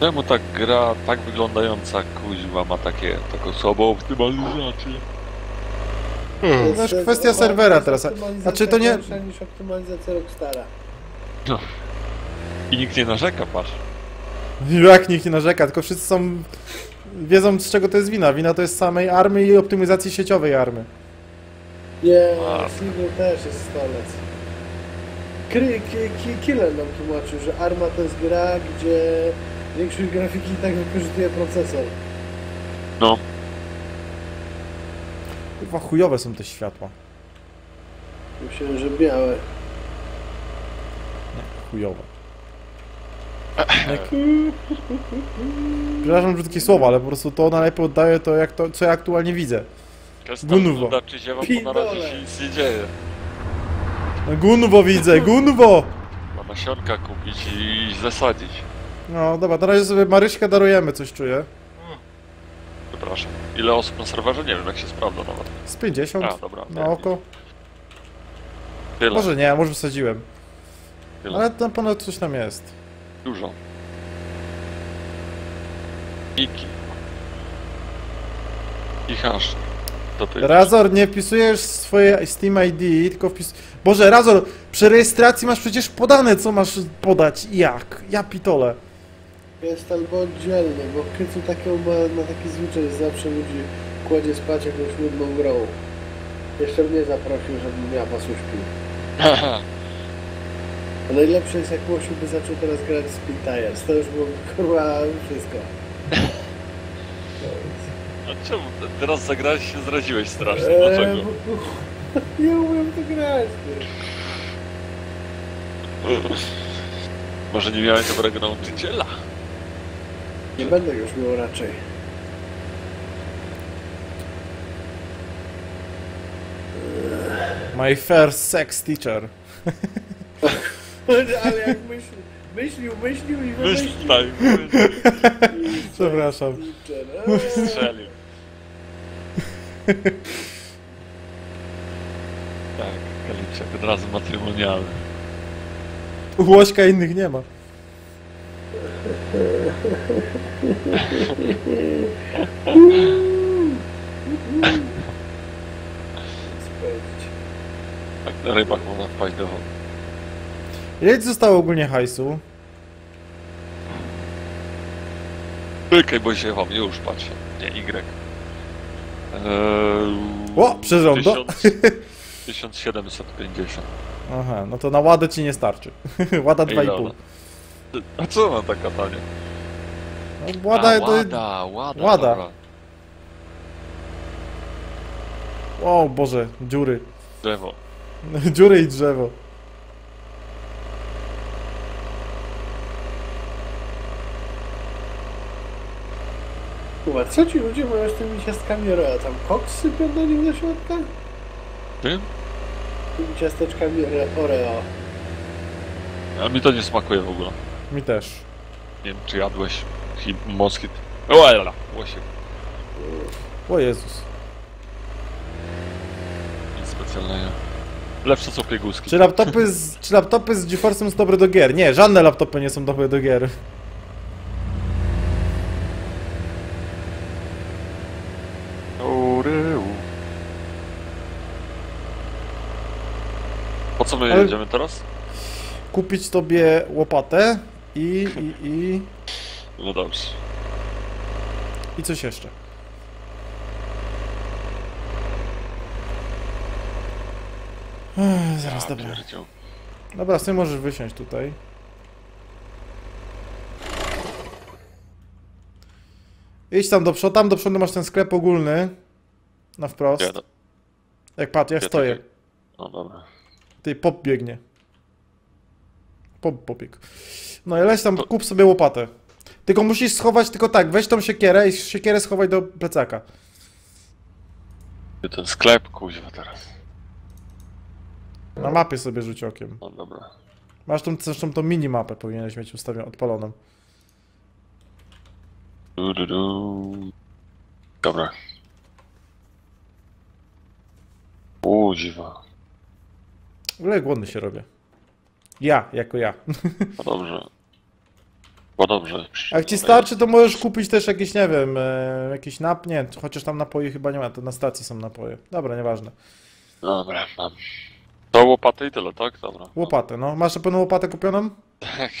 Czemu ta gra tak wyglądająca kuźwa ma takie taką słabą optymalizację? To Hmm. jest Znaczy, też- kwestia serwera jest teraz. optymalizacja Znaczy, to nie- niż optymalizacja Rockstara. I nikt nie narzeka, patrz. Jak nikt nie narzeka, tylko wszyscy są... Wiedzą z czego to jest wina. Wina to jest samej army i optymizacji sieciowej army. Nie, A. single też jest stolec. Killer nam tłumaczył, że Arma to jest gra, gdzie większość grafiki i tak wykorzystuje procesor. No, Chyba chujowe są te światła. Myślałem, że białe. Nie, chujowe. Jak... Przepraszam brzydkie słowa, ale po prostu to najlepiej oddaje to, jak to, co ja aktualnie widzę. Kestan Gunwo. wygląda czy ziewa, bo na razie się nic nie dzieje. No, Gunwo widzę, Gunwo! Ma nasionka kupić i zasadzić. No dobra, na razie sobie Maryśkę darujemy, coś czuję. Przepraszam. Ile osób na serwerze? Nie wiem, jak się sprawdza nawet. Z 50 A, dobra. na oko. Tyle, Może nie, może wysadziłem. tyle. Ale na pewno coś tam jest. Dużo. Iki. I hasz. To ty. Razor, nie wpisujesz swoje Steam ID, tylko wpis... Boże, Razor, przy rejestracji masz przecież podane, co masz podać i jak. Ja pitole. Jest albo oddzielny, bo Kycu taką ma, ma taki zwyczaj, że zawsze ludzi kładzie spać jakąś nudną grą. Jeszcze mnie zaprosił, żebym ja was uśpił. A najlepsze jest jak Łosiu by zaczął teraz grać z Spin Tires. To już było kurwa wszystko. A czemu? te- Teraz zagrałeś się zraziłeś strasznie. Eee, Dlaczego? bo- Nie umiem to grać. Może nie miałeś dobrego nauczyciela? Nie będę już miał raczej. My first sex teacher. Ale jak myślił, myślił, myślił i Myśl wymyślił. tak. Przepraszam. Strzelił. Tak, Kalipsiak od razu matrymonialny. U Łośka innych nie ma. Tak na rybach można wpaść do wody. Ile ci zostało ogólnie hajsu? Czekaj, bo się wam już patrzę. Nie, Y. Eee, O, przyrządo. 1000 1750. Aha, no to na ładę ci nie starczy. Łada Ej, 2,5. A co ona taka tania? No, łada A, łada, łada, Łada. dobra. O Boże, dziury. Drzewo. Dziury i drzewo. Kurwa, co ci ludzie mają z tymi ciastkami Oreo? Tam koks sypią do nich do środka? Tym? Tymi ciasteczkami Ore- Oreo. A mi to nie smakuje w ogóle. Mi też. Nie wiem, czy jadłeś moskit. O, ela, łosiek. O Jezus. Nic specjalnego. Lepsze są pieguski. Czy laptopy z, czy laptopy z GeForce'em są dobre do gier? Nie, żadne laptopy nie są dobre do gier. Po co my Ale- jedziemy teraz? Kupić tobie łopatę i, i, i, No dobrze. i coś jeszcze. Ech, zaraz, dobra. Dobra, sobie możesz wysiąść tutaj. Idź tam do przodu, tam do przodu masz ten sklep ogólny. Na wprost. Jak patrz, ja stoję. No dobra. Ty pop biegnie. Pop pobiegł. No i leś tam, kup sobie łopatę. Tylko musisz schować, tylko tak, weź tą siekierę i siekierę schowaj do plecaka. Ten sklep, kuźwa teraz. Na mapie sobie rzuć okiem. No dobra. Masz tą, zresztą tą minimapę, powinieneś mieć ustawioną, odpaloną. Du, du, du. Dobra. Kuźwa. W ogóle głodny się robię. Ja, jako ja. No dobrze. Bo dobrze. Jak ci starczy, to możesz kupić też jakieś, nie wiem, e, jakiś nap... Nie, chociaż tam napoi chyba nie ma, to na stacji są napoje. Dobra, nieważne. Dobra, mam. To łopaty i tyle, tak? Dobra. Łopatę, no. Masz pełną łopatę kupioną? Tak.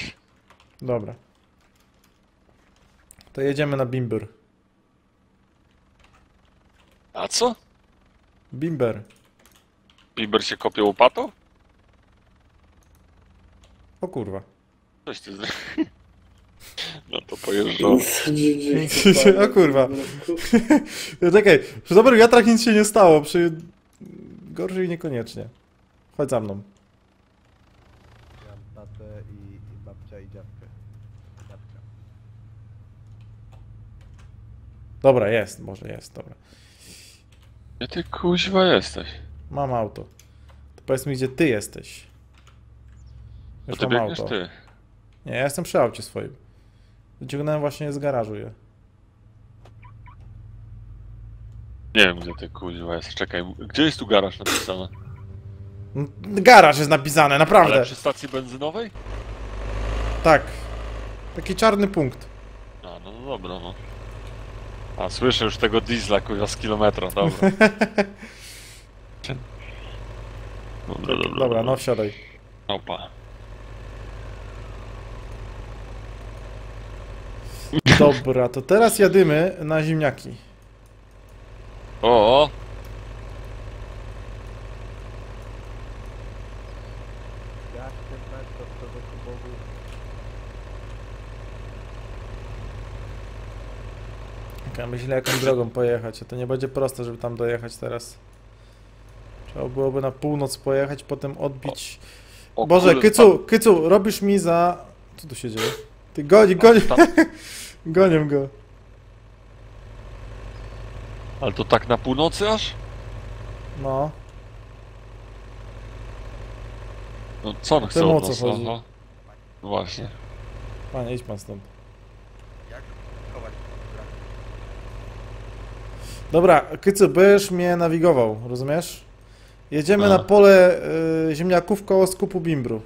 Dobra. To jedziemy na Bimber. A co? Bimber. Bieber się kopie łopatą? O kurwa. Coś ty zrobił. No to pojeżdżał. O kurwa. Czekaj, przy dobrym wiatrach nic się nie stało, przy gorszych niekoniecznie. Chodź za mną. Mam tatę i, i babcia i dziadkę. Dziadka. Dobra, jest, może jest, dobra. Gdzie ty kuźwa jesteś? Mam auto. To powiedz mi, gdzie ty jesteś. A Już ty mam biegniesz auto. ty. Nie, ja jestem przy aucie swoim. Wyciągnąłem właśnie z garażu je. Nie wiem gdzie ty kuźwa jest. Czekaj, gdzie jest tu garaż napisane? Garaż jest napisane, naprawdę. Ale przy stacji benzynowej? Tak. Taki czarny punkt. A, no, no dobra, no. A słyszę już tego diesla kuźwa z kilometra, dobra. Dobra, dobra. Dobra, no wsiadaj. Opa. Dobra, to teraz jadymy na ziemniaki. O, o? Ja myślę jaką drogą pojechać, a to nie będzie proste, żeby tam dojechać teraz. Trzeba byłoby na północ pojechać, potem odbić... o Boże, kurde, Kycu, Kycu, robisz mi za... Co tu się dzieje? Ty goni, goni, tam- gonię go. Ale to tak na północy aż? No. No co on chce o od co nas? chodzi? Aha. No Właśnie. Panie, idź pan stąd. Jak chować? Dobra, Kycu, będziesz mnie nawigował, rozumiesz? Jedziemy A. na pole y, ziemniaków koło skupu Bimbru.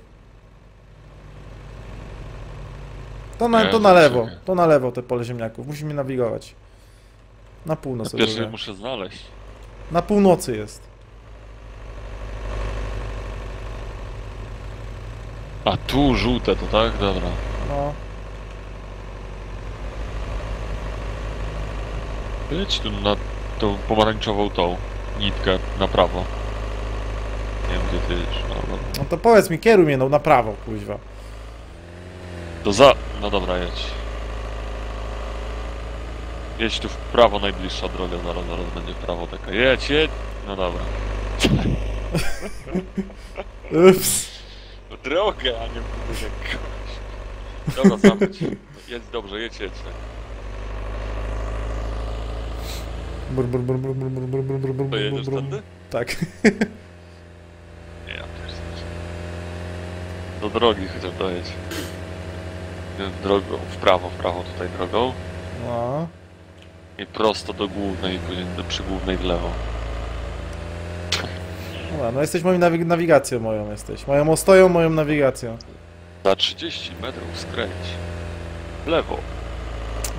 To na, to na lewo, to na lewo te pole ziemniaków. Musimy nawigować. Na północ. pierwszy muszę znaleźć. Na północy jest. A tu żółte to tak? Dobra. No. Jedź tu na tą pomarańczową tą nitkę na prawo. Nie wiem gdzie ty jedziesz. No, dobra. no to powiedz mi, kieruj mnie no, na prawo, kuźwa. To za... No dobra, jedź. Jedź tu w prawo, najbliższa droga, zaraz, zaraz będzie w prawo taka. Jedź, jedź! No dobra. Ups. Drogę, a nie budynek. Dobra, zamknij. Jedź dobrze, jedź, jedź. Brr, brr, brr, brr, brr, brr, brr, brr, brr, To jedziesz brr. tędy? Tak. Nie, ja pierdolę. Do drogi chociaż dojedź. Drogą, w prawo, w prawo tutaj drogą. No. I prosto do głównej, później do przy głównej w lewo. Dobra, no jesteś moją nawig nawigacją moją jesteś. Moją ostoją, moją nawigacją. Za 30 metrów skręć. W lewo.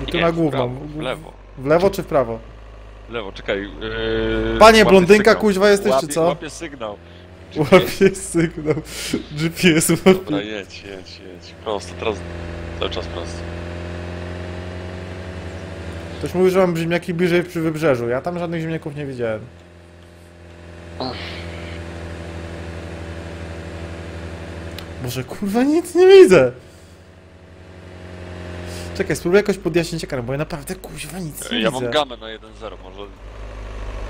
I tu Nie, na w główną. prawo, W lewo. W lewo czy w prawo? W lewo, czekaj. Yy, Panie, blondynka, sygnał. kuźwa jesteś, czy Łapię- co? Łapię sygnał. Łapie sygnał. GPS Dobra, łapie. jedź, jedź, jedź. Prosto, teraz cały czas prosto. Ktoś mówi, że mam ziemniaki bliżej przy wybrzeżu. Ja tam żadnych ziemniaków nie widziałem. Boże, kurwa, nic nie widzę. Czekaj, spróbuję jakoś podjaśnić ekran, bo ja naprawdę, kuźwa, nic nie Ja widzę. mam gamę na 1.0, może...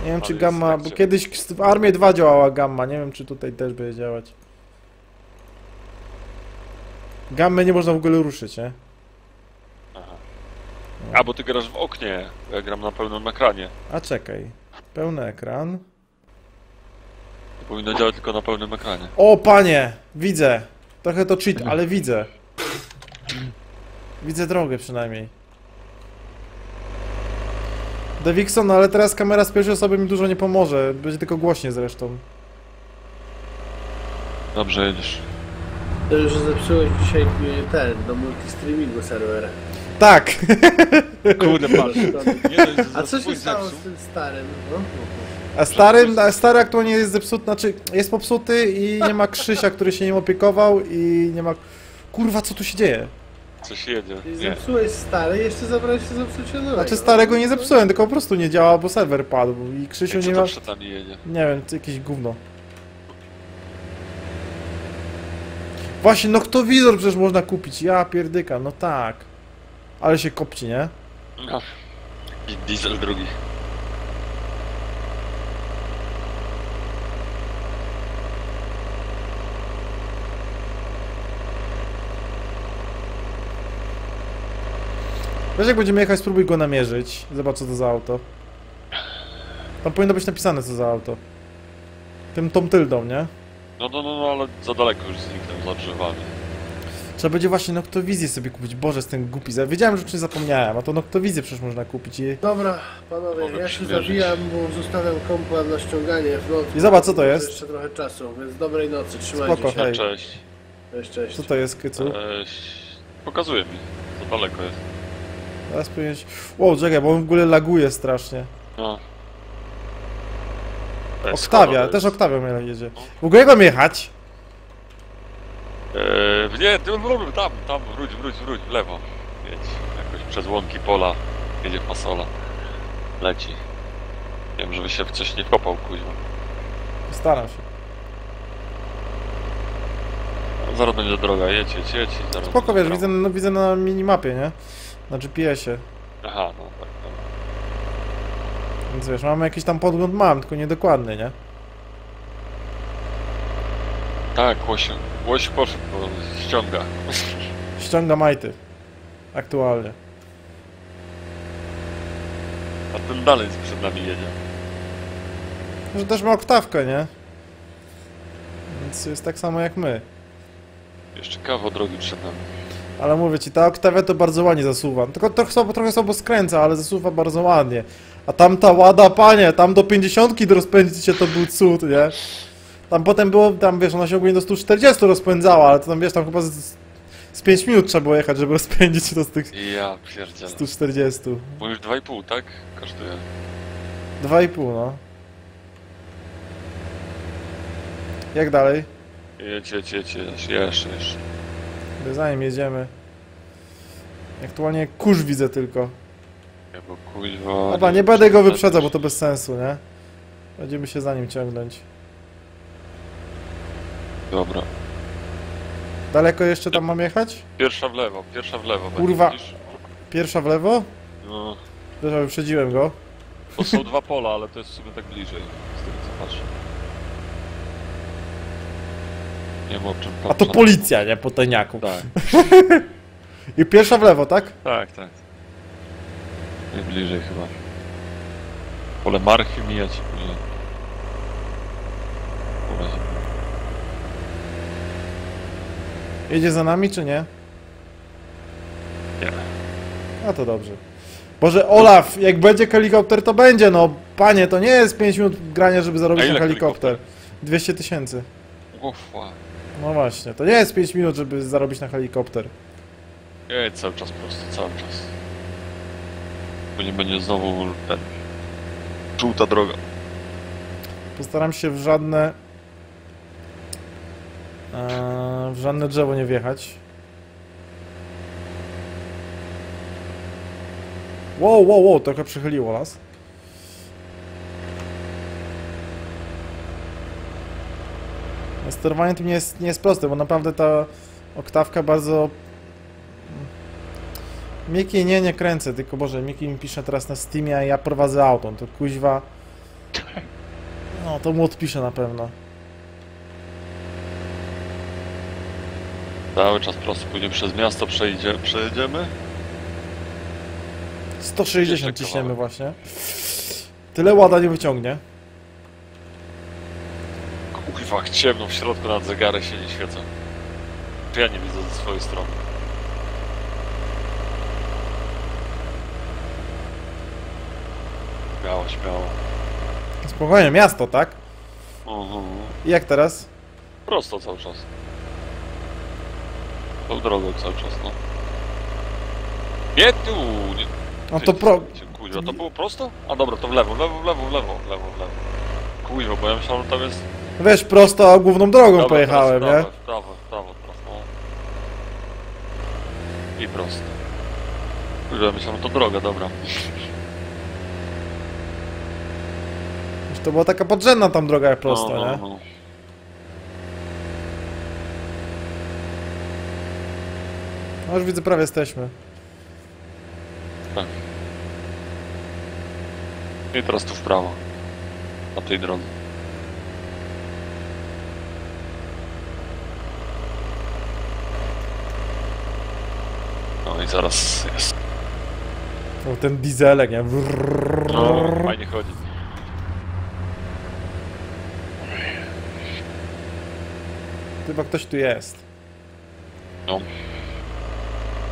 Nie wiem, czy gamma, jest bo tak, kiedyś w Armie 2 działała gamma, nie wiem, czy tutaj też będzie działać. Gammy nie można w ogóle ruszyć, nie? Aha. A, bo ty grasz w oknie. Ja gram na pełnym ekranie. A czekaj, pełny ekran. To powinno działać tylko na pełnym ekranie. O, panie! Widzę! Trochę to cheat, ale widzę. Widzę drogę przynajmniej. Davikson, no ale teraz kamera z pierwszej osoby mi dużo nie pomoże. Będzie tylko głośnie zresztą. Dobrze jedziesz. To już zepsułeś dzisiaj e, ten, do multistreamingu serwera. Tak! Kurde, patrz. A co się stało zepsuł. z tym starym? No? A stary, a stary aktualnie jest zepsuty, znaczy jest popsuty i nie ma Krzysia, który się nim opiekował i nie ma... Kurwa, co tu się dzieje? Coś jedzie. Nie. zepsułeś stary i jeszcze zabrałeś się zepsucie nowego. Znaczy starego nie zepsułem, tylko po prostu nie działa, bo serwer padł i Krzysiu nie co ma... nami jedzie? Nie wiem, to jakieś gówno. Właśnie, noktowizor przecież można kupić, ja pierdyka, no tak. Ale się kopci, nie? No. I diesel drugi. Wiesz jak będziemy jechać, spróbuj go namierzyć. Zobacz co to za auto. Tam powinno być napisane co za auto. Tym tą tyldą, nie? No, no, no, no, ale za daleko już zniknął, za drzewami. Trzeba będzie właśnie noktowizję sobie kupić. Boże, jestem głupi. za- Wiedziałem, że już nie zapomniałem, a to noktowizję przecież można kupić i... Dobra, panowie, Mogę ja się przymierzyć. zawijam, bo zostawiam kompa na ściąganie w nocy. I zobacz, co to jest. Jeszcze trochę czasu, więc dobrej nocy, trzymajcie Spoko, się. hej. Cześć. Cześć, cześć. Co to jest, Kycu? Cześć. Pokazuje mi. Za daleko jest. Teraz powinieneś... Wow, czekaj, bo on w ogóle laguje strasznie. No. Oktawia, też. Oktawia mnie jedzie. W ogóle jak mam jechać? Eee, nie, ty, tam, tam, wróć, wróć, wróć, w lewo. Jedź, jakoś przez łąki pola, jedzie fasola. Leci. Wiem, żeby się w coś nie wkopał, kuźwa. Staram się. No, zaraz będzie droga, jedź, jedź, jedź. Zaraz Spoko, wiesz, widzę, no, widzę na minimapie, nie? Na GPS-ie. Aha, no tak, tak. Więc wiesz, mamy jakiś tam podgląd, mam, tylko niedokładny, nie? Tak, łoś, łoś poszedł, bo ściąga. Ściąga majty. Aktualnie. A ten dalej przed nami jedzie. Że też ma oktawkę, nie? Więc jest tak samo jak my. Jeszcze kawał drogi przed nami. Ale mówię ci, ta oktawia to bardzo ładnie zasuwa. Tylko trochę słabo, trochę słabo skręca, ale zasuwa bardzo ładnie. A tam ta łada, panie, tam do 50 do rozpędzić się to był cud, nie? Tam potem było, tam wiesz, ona się ogólnie do 140 rozpędzała, ale to tam wiesz, tam chyba z, z 5 minut trzeba było jechać, żeby rozpędzić się do z tych Ja pierdzielę. 140. Bo już 2,5, tak? Kosztuje. 2,5 no. Jak dalej? Jedź, jedź, jedź, jedź, jeszcze, jeszcze. Zanim jedziemy. Aktualnie kurz widzę tylko. Ja bo kuźwa... Dobra, nie będę go wyprzedzał, bo to bez sensu, nie? Będziemy się za nim ciągnąć. Dobra. Daleko jeszcze tam mam jechać? Pierwsza w lewo, pierwsza w lewo. Kurwa. Widzisz? Pierwsza w lewo? No, Wiesz, wyprzedziłem go. to są dwa pola, ale to jest w sumie tak bliżej, z tego co patrzę. Nie wiem o czym A to policja, nie? Po teniaku. Tak, I pierwsza w lewo, tak? tak, tak. Najbliżej chyba. Pole marchy mijać później. Pole. Jedzie za nami, czy nie? Nie. A to dobrze. Boże, Olaf, jak będzie helikopter, to będzie, no. Panie, to nie jest 5 minut grania, żeby zarobić na helikopter. helikopter? 200 tysięcy. Ufa. No właśnie, to nie jest 5 minut, żeby zarobić na helikopter. Jedź cały czas prosto, cały czas. Bo nie będzie znowu ten... Żółta droga. Postaram się w żadne... Eee, w żadne drzewo nie wjechać. Wow, wow, wow, trochę przychyliło nas. Sterowanie tym nie jest, nie jest proste, bo naprawdę ta oktawka bardzo... Miki nie, nie kręcę, tylko Boże, Miki mi pisze teraz na Steamie, a ja prowadzę auto, to kuźwa... No, to mu odpiszę na pewno. Cały czas prosto, później przez miasto przejdzie, przejedziemy. 160 Jeszcze ciśniemy właśnie. Tyle łada nie wyciągnie. Jak ciemno w środku nad zegary się nie świecą. Czy ja nie widzę ze swojej strony? Śmiało, śmiało. Spokojnie, miasto, tak? Mhm. I jak teraz? Prosto cały czas. Tą drogą cały czas, no. Nie tu! Nie. No to pro... Kuźwa, to było prosto? A dobra, to w lewo, w lewo, w lewo, w lewo, w lewo, w lewo. Kuźwa, bo ja myślałem, że tam jest... Wiesz, prosto główną drogą Dobra, pojechałem, teraz nie? w prawo, w prawo, w prawo. I prosto. Kuźwa, myślałem, to droga, dobra. Już to była taka podrzędna tam droga jak prosto, no, no, nie? no. No już widzę, prawie jesteśmy. I teraz tu w prawo. Na tej drodze. No i zaraz jest. O, ten dieselek, nie? No, fajnie chodzi. Chyba ktoś tu jest. No.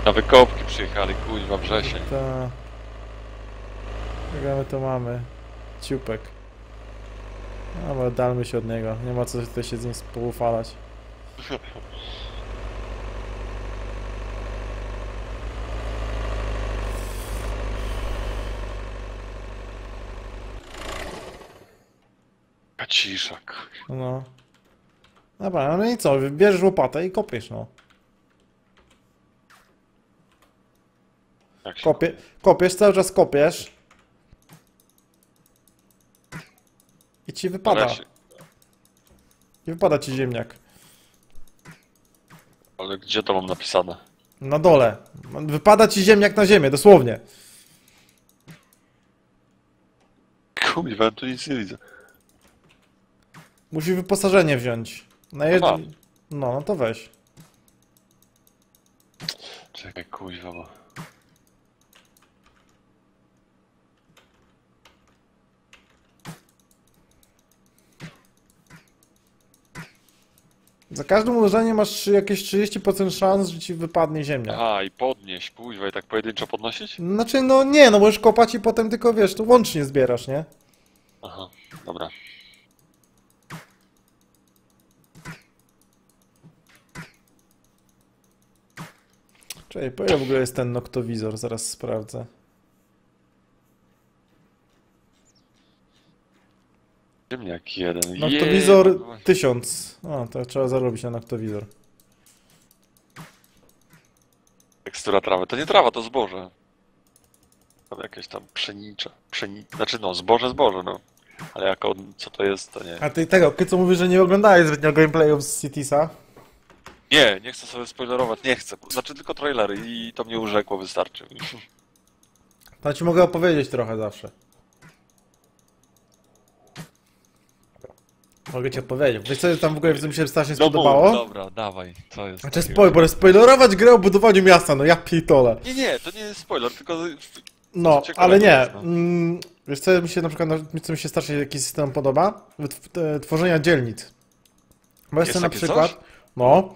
Na wykopki przyjechali, kuźwa, wrzesień. Ta... Czego my tu mamy? Ciupek. No, ale dalmy się od niego. Nie ma co tutaj się z nim spoufalać. Cisza, kuźwa. No. Dobra, no i co? Bierzesz łopatę i kopiesz, no. Jak się Kopie, kopiesz, cały czas kopiesz. I ci wypada. Ale, się, I wypada ci ziemniak. ale gdzie to mam napisane? Na dole. Wypada ci ziemniak na ziemię, dosłownie. Kuźwa, ja tu nic nie widzę. Musi wyposażenie wziąć. Na jedno... No, no to weź. Czekaj, kuźwa, bo... Za każdym uderzeniem masz jakieś 30% szans, że ci wypadnie ziemniak. Aha, i podnieść, kuźwa, i tak pojedynczo podnosić? Znaczy, no nie, no możesz kopać i potem tylko, wiesz, tu łącznie zbierasz, nie? Aha, dobra. Czekaj, po ile w ogóle jest ten noktowizor? Zaraz sprawdzę. Ziemniak jeden. Noktowizor Jej, 1000. O, to trzeba zarobić na noktowizor. Tekstura trawy. To nie trawa, to zboże. To jakieś tam pszenicze. Pszeni... Znaczy no, zboże, zboże, no. Ale jako co to jest, to nie. A ty tego, ty co mówisz, że nie oglądałeś zbytnio gameplayów z Citiesa? Nie, nie chcę sobie spoilerować, nie chcę. Znaczy tylko trailery i to mnie urzekło, wystarczy. To ci mogę opowiedzieć trochę zawsze. Mogę ci opowiedzieć. Wiesz co tam w ogóle co mi się strasznie No spodobało? dobra, dawaj, co jest? Znaczy spoiler, spoilerować grę o budowaniu miasta, no ja pitole. Nie, nie, to nie jest spoiler, tylko No, ale nie. jest, no. Mm, wiesz co mi się na przykład, co mi się strasznie jakiś system podoba? Tworzenia dzielnic. Bo jest Jest na przykład, coś? No,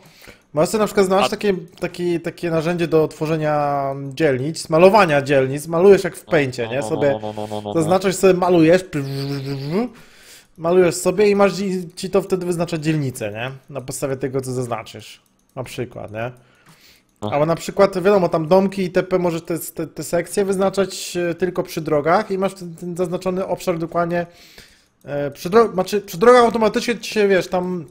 sobie na przykład znaleźć A- takie, takie, takie narzędzie do tworzenia dzielnic, malowania dzielnic, malujesz jak w pęcie, nie? Sobie No, no, no, no, no, no. zaznaczasz sobie, malujesz, malujesz sobie i masz ci, to wtedy wyznacza dzielnicę, nie? Na podstawie tego, co zaznaczysz. Na przykład, nie? Albo na przykład, wiadomo, tam domki i TP możesz te, te, te sekcje wyznaczać e, tylko przy drogach i masz ten, ten zaznaczony obszar dokładnie e, przy, dro znaczy, przy drogach automatycznie ci się, wiesz, tam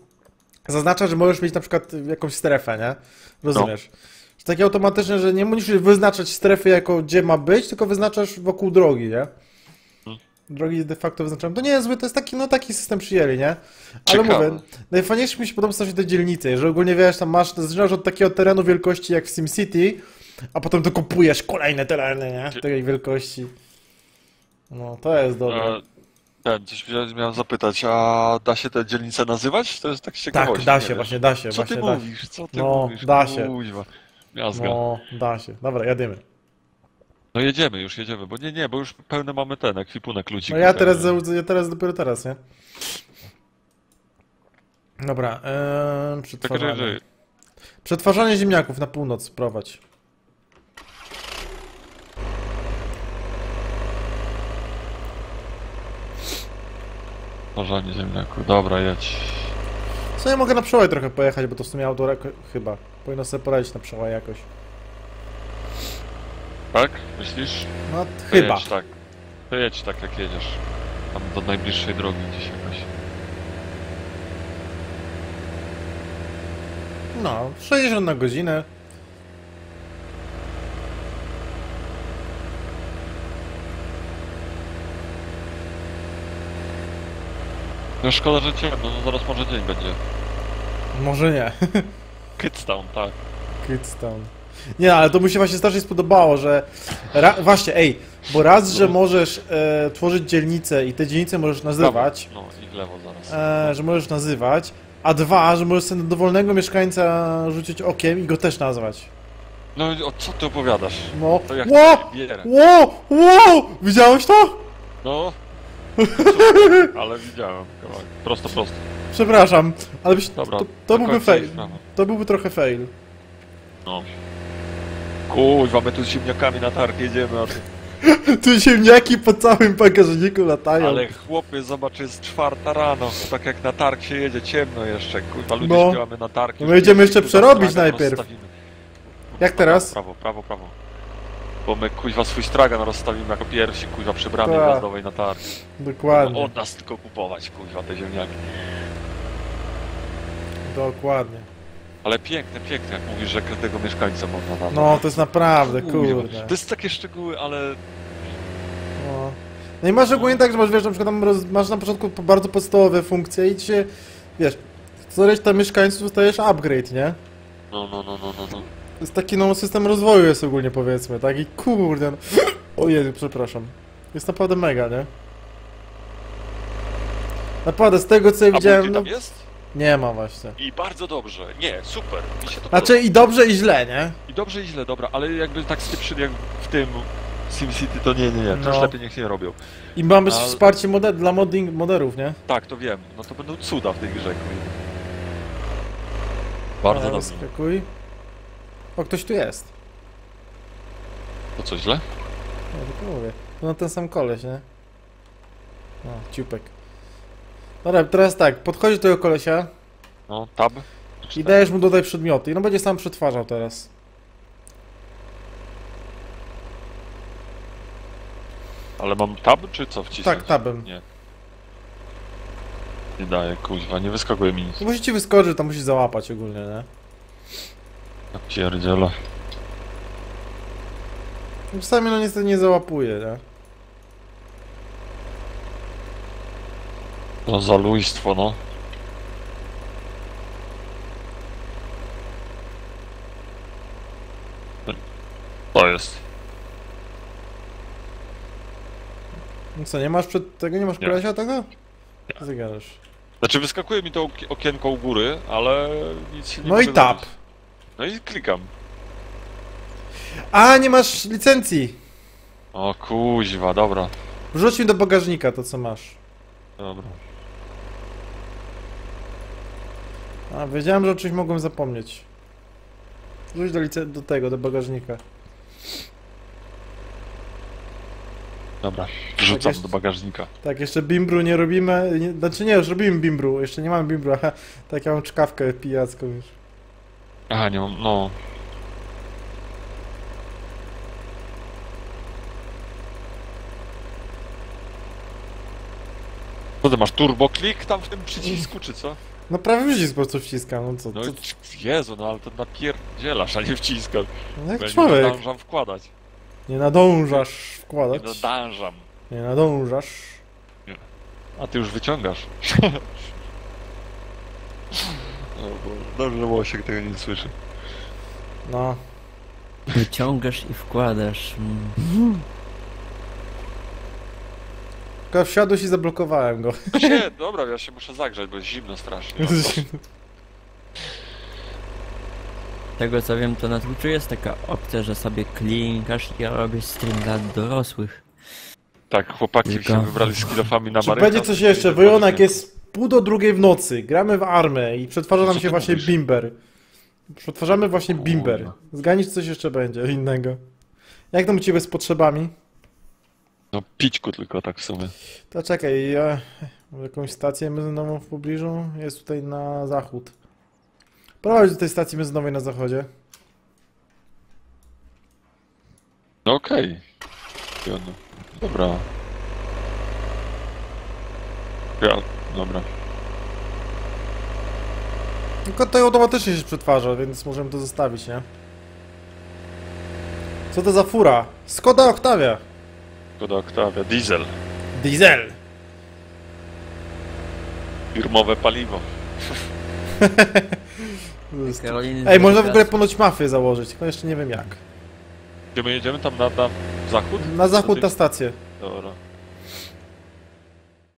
zaznacza, że możesz mieć na przykład jakąś strefę, nie? Rozumiesz? Że takie automatyczne, że nie musisz wyznaczać strefy jako gdzie ma być, tylko wyznaczasz wokół drogi, nie? Drogi de facto wyznaczałem. To nie jest zły, to jest taki, no taki system przyjęli, nie? Ale Ciekawe. mówię, najfajniejsze mi się podoba strasznie te dzielnice, że ogólnie wiesz, tam masz, zaczynasz od takiego terenu wielkości jak w SimCity, a potem dokupujesz kolejne tereny, nie? Takiej wielkości. No, to jest dobre. Ten, coś miałem- miałem zapytać, a da się te dzielnice nazywać? To jest tak z tak, da się, wiesz? właśnie da się, Co właśnie ty da się. mówisz? Co ty No, mówisz? da się. Kuźwa. Miazga. No. No, da się. Dobra, jadymy. jedziemy, już jedziemy, bo nie, nie, bo już pełny mamy ten ekwipunek ludzi. No ja teraz, ja teraz dopiero teraz, nie? Dobra, ee, Tak, przetwarzanie. że- Przetwarzanie ziemniaków na północ prowadź. Marzanie ziemniaku, dobra, jedź. Co ja mogę na przełaj trochę pojechać, bo to w sumie auto chyba. Powinno sobie poradzić na przełaj jakoś. Tak? Myślisz? No, To chyba. Jedź tak. To jedź tak jak jedziesz. Tam do najbliższej drogi gdzieś jakoś. No, 60 na godzinę. No szkoda, że ciemno, no zaraz może dzień będzie. Może nie. Kidstown, tak. Kidstown. Nie, ale to mi się właśnie strasznie spodobało, że... Właśnie, ej, bo raz, że możesz e, tworzyć dzielnice i te dzielnice możesz nazywać, No i w lewo zaraz. e, że możesz nazywać, a dwa, że możesz sobie na dowolnego mieszkańca rzucić okiem i go też nazwać. No o co ty opowiadasz? No, To jak to bierę. ło, ło, widziałeś to? No. Ale widziałem kawałek. Prosto, prosto. Przepraszam, ale byś, Dobra. to, to byłby fail. To byłby trochę fail. No. Kuźwa, my tu z ziemniakami na targ jedziemy, a ty... Tu ziemniaki po całym bagażniku latają. Ale chłopie, zobacz, jest czwarta rano. Tak jak na targ się jedzie, ciemno jeszcze. Kuźwa, ludzie No. śpiewamy na targ. No my jedziemy jeszcze przerobić stragan najpierw. Jak teraz? Prawo, prawo, prawo. Bo my kuźwa swój stragan rozstawimy jako pierwsi kuźwa przy bramie gwiazdowej na targ. Dokładnie, No, od nas tylko kupować kuźwa te ziemniaki. dokładnie. Ale piękne, piękne, jak mówisz, że każdego mieszkańca można nazwać. No, to jest naprawdę, kurde. To jest takie szczegóły, ale No. no i masz ogólnie tak, że masz, wiesz, na przykład tam roz, masz na początku po- bardzo podstawowe funkcje i ci się, wiesz, co reszta mieszkańców dostajesz upgrade, nie? no, no, no, no, no, no. To jest taki, no, system rozwoju jest ogólnie, powiedzmy, tak? I kurde, no. O Jezu, przepraszam. Jest naprawdę mega, nie? Naprawdę, z tego co ja widziałem, no, jest? nie ma właśnie. I bardzo dobrze. Nie, super. Mi się to Znaczy i dobrze i źle, nie? I dobrze i źle, dobra, ale jakby tak spieprzyli jak w tym SimCity, to nie, nie, nie, to No. lepiej niech nie robią. I ma być Ale- wsparcie dla modding moderów, nie? Tak, to wiem, no to będą cuda w tej grze, kurde. Bardzo dobrze. Skakuj. O, ktoś tu jest. To co, źle? Ja tylko mówię. No ten sam koleś, nie? No, ciupek. Dobra, teraz tak, podchodzi do tego kolesia No, tab. i dajesz mu dodaj przedmioty. I no będzie sam przetwarzał teraz. Ale mam tab, czy co wcisnąć? Tak, tabem. Nie. Nie daje, kuźwa, nie wyskakuje mi nic. Musi ci wyskoczyć, to musi załapać ogólnie, nie? Ja pierdzielę. Czasami no niestety nie załapuje, nie? No za lujstwo, no. To jest. No co, nie masz przed tego, nie masz Nie. kolesia tego? Gadasz? Znaczy wyskakuje mi to oki- okienko u góry, ale nic się nie No i zrobić. No i klikam. A, nie masz licencji! O kuźwa, dobra. Wrzuć mi do bagażnika to, co masz. Dobra. A, wiedziałem, że o czymś mogłem zapomnieć. Wrzuć do, lice- do tego, do bagażnika. Dobra. Wrzucam jest. do bagażnika. Tak, jeszcze bimbru nie robimy, nie, znaczy nie, już robimy bimbru, jeszcze nie mamy bimbru, aha, tak ja mam czkawkę pijacką już. Aha, nie mam, no. Co ty masz turboklik tam w tym przycisku, czy co? No prawie przycisk po prostu wciskam, no co, No co, Jezu, no ale to napierdzielasz, a nie wciskam. no Bo jak ja nie człowiek, nadążam wkładać. nie nadążasz Nie wkładać, nadążam. nie nadążasz. A ty już wyciągasz. O Boże, Dobrze, że Łosiek tego nie słyszy. No, Wyciągasz i wkładasz. Mm. tylko wsiadłeś i zablokowałem go. Nie, dobra, ja się muszę zagrzać, bo jest zimno strasznie. Tego co wiem, to na Twitchu jest taka opcja, że sobie klinkasz i robisz stream dla dorosłych. Tak, chłopaki Tylko- się wybrali z kilofami na Czy będzie coś jeszcze? Wojonak jest pół do drugiej w nocy, gramy w armę i przetwarza nam się właśnie bimber. Przetwarzamy właśnie bimber. Zganić coś jeszcze będzie innego. Jak tam u ciebie z potrzebami? No pićku tylko tak w sumie. To czekaj, ja... Jakąś stację benzynową w pobliżu? Jest tutaj na zachód. Prowadź do tej stacji benzynowej na zachodzie. No okej. Okay. Dobra. Ja, dobra. Tylko to automatycznie się przetwarza, więc możemy to zostawić, nie? Co to za fura? Skoda Octavia. Szkoda Octavia. Diesel. Diesel. Firmowe paliwo. Ej, można w ogóle ponoć mafię założyć, tylko jeszcze nie wiem jak. Gdzie my jedziemy? Tam na, na zachód? Na zachód na stację. Dobra.